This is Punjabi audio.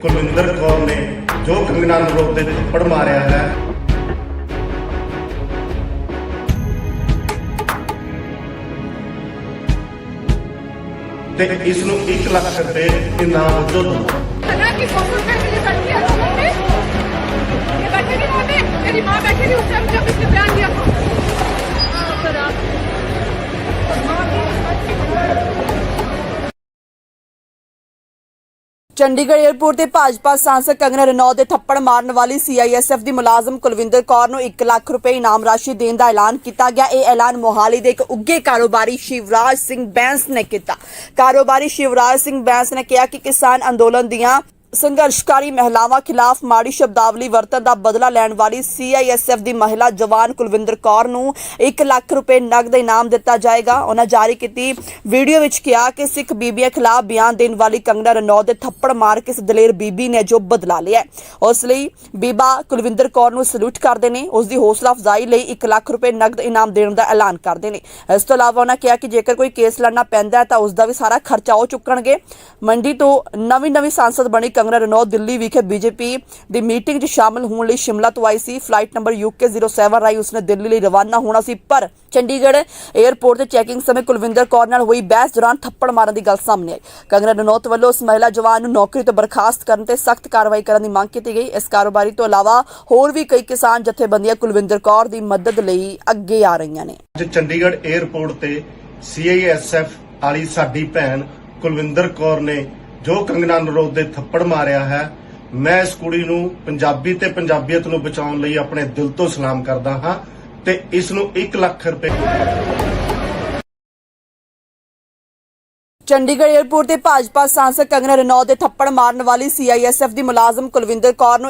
ਕੁਲਵਿੰਦਰ ਕੌਰ ਨੇ ਜੋ ਕੰਗਨਾ ਨਰੋਦ ਦੇ ਥੱਪੜ ਮਾਰਿਆ ਹੈ ਤੇ ਇਸ ਨੂੰ 1 ਲੱਖ ਰੁਪਏ ਇਨਾਮ ਵਜੋਂ ਦਊਂਗਾ खाना की फोटो पे मुझे बैठी है रोड पे ये बैठे नहीं रोड पे मेरी माँ बैठी थी उस टाइम ਚੰਡੀਗੜ੍ਹ ਏਅਰਪੋਰਟ ਤੇ ਭਾਜਪਾ ਸਾਂਸਦ ਕੰਗਨਾ ਰਣੌਤ ਦੇ ਥੱਪੜ ਮਾਰਨ ਵਾਲੀ ਸੀਆਈਐਸਐਫ ਦੀ ਮੁਲਾਜ਼ਮ ਕੁਲਵਿੰਦਰ ਕੌਰ ਨੂੰ 1 ਲੱਖ ਰੁਪਏ ਇਨਾਮ ਰਾਸ਼ੀ ਦੇਣ ਦਾ ਐਲਾਨ ਕੀਤਾ ਗਿਆ। ਇਹ ਐਲਾਨ ਮੋਹਾਲੀ ਦੇ ਇੱਕ ਉੱਗੇ ਕਾਰੋਬਾਰੀ ਸ਼ਿਵਰਾਜ ਸਿੰਘ ਬੈਂਸ ਨੇ ਕੀਤਾ। ਕਾਰੋਬਾਰੀ ਸ਼ਿਵਰਾਜ ਸਿੰਘ ਬੈਂਸ ਨੇ ਕਿਹਾ ਕਿ ਕਿਸਾਨ ਅੰਦੋਲਨ ਦੀਆਂ ਸੰਘਰਸ਼ਕਾਰੀ ਮਹਿਲਾਵਾਂ ਖਿਲਾਫ ਮਾੜੀ ਸ਼ਬਦਾਵਲੀ ਵਰਤਣ ਦਾ ਬਦਲਾ ਲੈਣ ਵਾਲੀ ਸੀਆਈਐਸਐਫ ਦੀ ਮਹਿਲਾ ਜਵਾਨ ਕੁਲਵਿੰਦਰ ਕੌਰ ਨੂੰ 1 ਲੱਖ ਰੁਪਏ ਨਗਦ ਇਨਾਮ ਦਿੱਤਾ ਜਾਏਗਾ। ਉਹਨਾਂ ਜਾਰੀ ਕੀਤੀ ਵੀਡੀਓ ਵਿੱਚ ਕਿਹਾ ਕਿ ਸਿੱਖ ਬੀਬੀਆਂ ਖਿਲਾਫ ਬਿਆਨ ਦੇਣ ਵਾਲੀ ਕੰਗਨਾ ਰਣੌਤ ਦੇ ਥੱਪੜ ਮਾਰ ਕੇ ਇਸ ਦਲੇਰ ਬੀਬੀ ਨੇ ਜੋ ਬਦਲਾ ਲਿਆ ਉਸ ਲਈ ਬੀਬਾ ਕੁਲਵਿੰਦਰ ਕੌਰ ਨੂੰ ਸਲੂਟ ਕਰਦੇ ਨੇ। ਉਸ ਦੀ ਹੌਸਲਾ ਅਫਜ਼ਾਈ ਲਈ 1 ਲੱਖ ਰੁਪਏ ਨਗਦ ਇਨਾਮ ਦੇਣ ਦਾ ਐਲਾਨ ਕਰਦੇ ਨੇ। ਇਸ ਤੋਂ ਇਲਾਵਾ ਉਹਨਾਂ ਕਿਹਾ ਕਿ ਜੇਕਰ ਕੋਈ ਕੇਸ ਲੜਨਾ ਪੈਂਦਾ ਹੈ ਤਾਂ ਉਸ ਦਾ ਵੀ ਸਾਰਾ ਖਰਚਾ ਉਹ ਚੁੱਕਣਗੇ। ਮੰਡੀ ਤੋਂ ਨਵੀਂ ਨਵੀਂ ਸਾਂਸਦ ਬਣੀ ਕੰਗਨਾ ਰਣੌਤ ਦਿੱਲੀ ਵਿਖੇ ਬੀਜੇਪੀ ਦੀ ਮੀਟਿੰਗ 'ਚ ਸ਼ਾਮਲ ਹੋਣ ਲਈ ਸ਼ਿਮਲਾ ਤੋਂ ਆਈ ਸੀ। ਫਲਾਈਟ ਨੰਬਰ UK 07 ਰਾਈ ਉਸਨੇ ਦਿੱਲੀ ਲਈ ਰਵਾਨਾ ਹੋਣਾ ਸੀ। ਪਰ ਚੰਡੀਗੜ੍ਹ 에ਅਰਪੋਰਟ ਤੇ ਚੈਕਿੰਗ ਸਮੇਂ ਕੁਲਵਿੰਦਰ ਕੌਰ ਨਾਲ ਹੋਈ ਬਹਿਸ ਦੌਰਾਨ ਥੱਪੜ ਮਾਰਨ ਦੀ ਗੱਲ ਸਾਹਮਣੇ ਆਈ। ਕੰਗਨਾ ਰਣੌਤ ਵੱਲੋਂ ਉਸ ਮਹਿਲਾ ਜਵਾਨ ਨੂੰ ਨੌਕਰੀ ਤੋਂ ਬਰਖਾਸਤ ਕਰਨ ਤੇ ਸਖਤ ਕਾਰਵਾਈ ਕਰਨ ਦੀ ਮੰਗ ਕੀਤੀ ਗਈ। ਇਸ ਕਾਰੋਬਾਰੀ ਤੋਂ ਇਲਾਵਾ ਹੋਰ ਵੀ ਕਈ ਕਿਸਾਨ ਜਥੇਬੰਦੀਆਂ ਕੁਲਵਿੰਦਰ ਕੌਰ ਦੀ ਮਦਦ ਲਈ ਅੱਗੇ ਆ ਰਹੀਆਂ ਨੇ। ਅੱਜ ਚੰਡੀਗੜ੍ਹ 에ਅਰਪੋਰਟ ਤੇ ਸੀਆਈਐਸਐਫ ਵਾਲੀ ਸਾਡੀ ਭੈਣ ਕੁਲਵਿੰਦਰ ਕੌਰ ਨੇ ਜੋ ਕੰਗਨਾ ਨਰੋਦ ਦੇ ਥੱਪੜ ਮਾਰਿਆ ਹੈ, ਮੈਂ ਇਸ ਕੁੜੀ ਨੂੰ ਪੰਜਾਬੀ ਤੇ ਪੰਜਾਬੀਅਤ ਨੂੰ ਬਚਾਉਣ ਲਈ ਆਪਣੇ ਦਿਲ ਤੋਂ ਸਲਾਮ ਕਰਦਾ ਹਾਂ ਤੇ ਇਸ ਨੂੰ 1 ਲੱਖ ਰੁਪਏ ਚੰਡੀਗੜ੍ਹ 에ਅਰਪੋਰਟ ਤੇ ਭਾਜਪਾ ਸਾਂਸਦ ਕੰਗਨਾ ਰਣੌਤ ਦੇ ਥੱਪੜ ਮਾਰਨ ਵਾਲੀ ਸੀਆਈਐਸਐਫ ਦੀ ਮੁਲਾਜ਼ਮ ਕੁਲਵਿੰਦਰ ਕੌਰ ਨੂੰ